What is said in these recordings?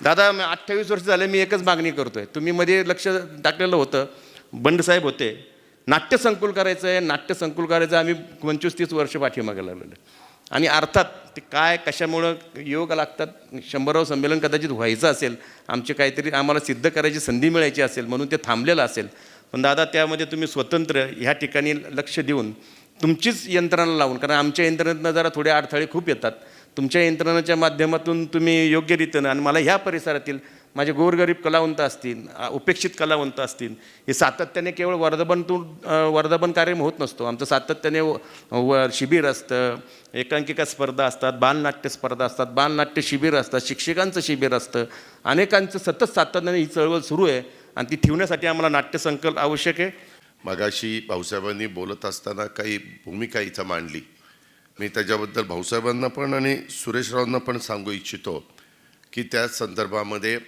दादा अठ्ठावीस वर्ष झाले मी एकच मागणी करतोय. तुम्ही मध्ये लक्ष टाकलेलं होतं. बंडसाहेब होते. नाट्य संकुल करायचं आहे नाट्य संकुल करायचं आम्ही पंचवीस तीस वर्ष पाठीमागे लागलेलं. आणि अर्थात ते काय कशामुळं योग लागतात शंभराव संमेलन कदाचित व्हायचं असेल आमचे काहीतरी आम्हाला सिद्ध करायची संधी मिळायची असेल म्हणून ते थांबलेलं असेल. पण दादा त्यामध्ये तुम्ही स्वतंत्र ह्या ठिकाणी लक्ष देऊन तुमचीच यंत्रणा लावून कारण आमच्या यंत्रणेतनं जरा थोडे अडथळे खूप येतात. तुमच्या यंत्रणेच्या माध्यमातून तुम्ही योग्यरीतीनं आणि मला ह्या परिसरातील माझे गोरगरीब कलावंत असतील उपेक्षित कलावंत असतील हे सातत्याने केवळ वर्धपणतून अ, कार्यक्रम होत नसतो. आमचं सातत्याने व व शिबिर असतं एकांकिका स्पर्धा असतात बालनाट्य स्पर्धा असतात बालनाट्य शिबिर असतात शिक्षकांचं शिबिर असतं. अनेकांचं सतत सातत्याने ही चळवळ सुरू आहे आणि ती ठेवण्यासाठी आम्हाला नाट्यसंकल्प आवश्यक आहे. मगाशी भाऊसाहेबांनी बोलत असताना काही भूमिका इथं मांडली. मी त्याच्याबद्दल भाऊसाहेबांना पण आणि सुरेशरावांना पण सांगू इच्छितो की त्या संदर्भामध्ये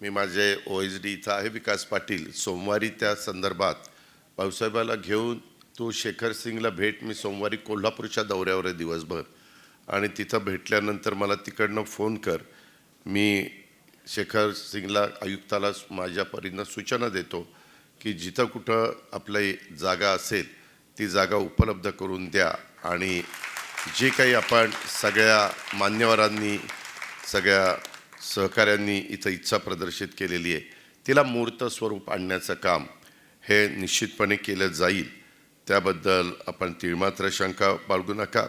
मी माझे ओ एस डी इथं आहे विकास पाटील. सोमवारी त्या संदर्भात भाऊसाहेबाला घेऊन तो शेखर सिंगला भेट मी सोमवारी कोल्हापूरच्या दौऱ्यावर आहे दिवसभर. आणि तिथं भेटल्यानंतर मला तिकडनं फोन कर. मी शेखर सिंगला आयुक्ताला माझ्या परीनं सूचना देतो की जिथं कुठं आपली जागा असेल ती जागा उपलब्ध करून द्या. आणि जे काही आपण सगळ्या मान्यवरांनी सगळ्या सहकाऱ्यांनी इथं इच्छा प्रदर्शित केलेली आहे तिला मूर्त स्वरूप आणण्याचं काम हे निश्चितपणे केलं जाईल. त्याबद्दल आपण तिळमात्र शंका बाळगू नका.